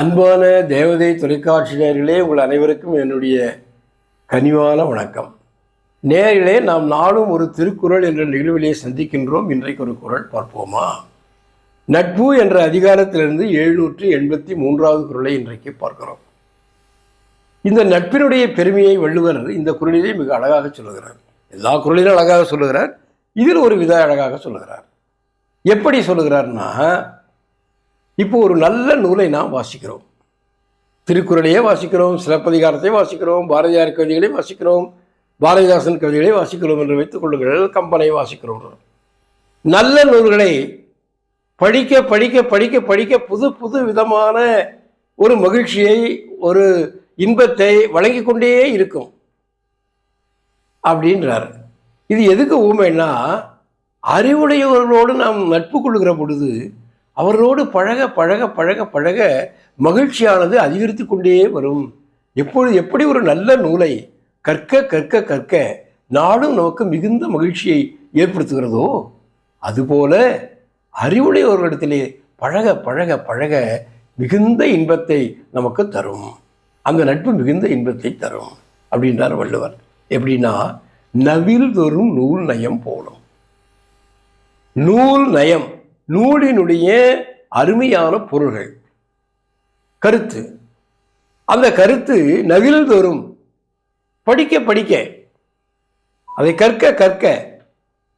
அன்பான தேவதை தொலைக்காட்சியினர்களே உங்கள் அனைவருக்கும் என்னுடைய கனிவான வணக்கம். நேரிலே நாம் நாளும் ஒரு திருக்குறள் என்ற நிகழ்விலே சந்திக்கின்றோம். இன்றைக்கு ஒரு குரல் பார்ப்போமா? நட்பு என்ற அதிகாரத்திலிருந்து எழுநூற்றி எண்பத்தி மூன்றாவது குரலை இன்றைக்கு பார்க்கிறோம். இந்த நட்பினுடைய பெருமையை வள்ளுவர் இந்த குரலிலே மிக அழகாக சொல்லுகிறார். எல்லா குரலிலும் அழகாக சொல்லுகிறார். இதில் ஒரு வித அழகாக சொல்லுகிறார். எப்படி சொல்லுகிறார்னா இப்போ ஒரு நல்ல நூலை நாம் வாசிக்கிறோம். திருக்குறளையே வாசிக்கிறோம் சிலப்பதிகாரத்தை வாசிக்கிறோம் பாரதியார் கவிதைகளை வாசிக்கிறோம் பாரதிதாசன் கவிதைகளை வாசிக்கிறோம் என்று வைத்துக் கொள்ளுங்கள். கம்பனை வாசிக்கிறோம். நல்ல நூல்களை படிக்க படிக்க படிக்க படிக்க புது புது விதமான ஒரு மகிழ்ச்சியை ஒரு இன்பத்தை வழங்கி கொண்டே இருக்கும். அப்படின்றார். இது எதுக்கு ஊமைன்னா அறிவுடையவர்களோடு நாம் நட்பு கொள்கிற பொழுது அவர்களோடு பழக பழக பழக பழக மகிழ்ச்சியானது அதிகரித்து கொண்டே வரும். எப்பொழுது எப்படி ஒரு நல்ல நூலை கற்க கற்க கற்க நாடும் நமக்கு மிகுந்த மகிழ்ச்சியை ஏற்படுத்துகிறதோ அதுபோல அறிவுடையவர்களிடத்திலே பழக பழக பழக மிகுந்த இன்பத்தை நமக்கு தரும். அந்த நட்பு மிகுந்த இன்பத்தை தரும் அப்படின்றார் வள்ளுவர். எப்படின்னா நவில் தோறும் நூல் நயம் போலும். நூல் நயம் நூலினுடைய அருமையான பொருள்கள். கருத்து. அந்த கருத்து நவில்தோறும் படிக்க படிக்க அதை கற்க கற்க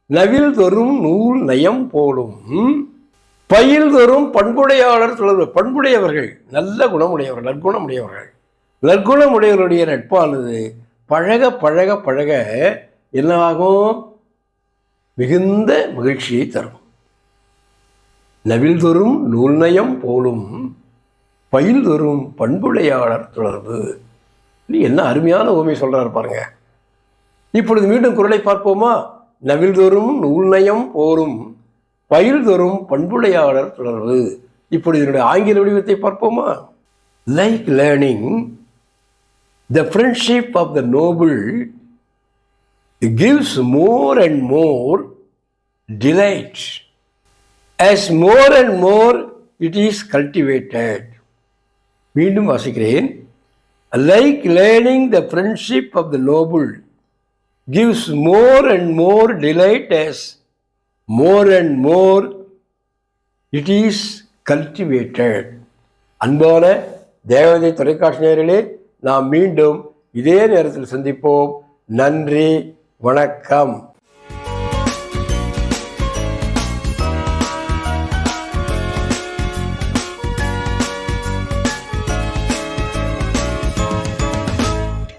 நவில் தோறும் நூல் நயம் போலும். பயில் தோறும் பண்புடையாளர் தொடர்பு பண்புடையவர்கள் நல்ல குணமுடையவர்கள் நற்குணமுடையவர்கள். நற்குணமுடையவருடைய நட்பானது பழக பழக பழக என்னவாகும் மிகுந்த மகிழ்ச்சியை தரும். நவில்தொறும் நூல்நயம் போலும் பயில் தோறும் பண்புடையாளர் தொடர்பு. நீ என்ன அருமையான ஓமை சொல்கிறார் பாருங்க. இப்பொழுது மீண்டும் குரலை பார்ப்போமா? நவில்தொறும் நூல்நயம் போரும் பயில்தொறும் பண்புடையாளர் தொடர்பு. இப்பொழுது இதனுடைய ஆங்கில வடிவத்தை பார்ப்போமா? Like learning the friendship of the noble gives more and more delight as more and more it is cultivated மீண்டும் வாசிக்கிறேன் like learning the friendship of the noble gives more and more delight as more and more it is cultivated அன்பான தேவதை தொலைக்காட்சி நேரிலே நாம் மீண்டும் இதே நேரத்தில் சந்திப்போம் நன்றி வணக்கம்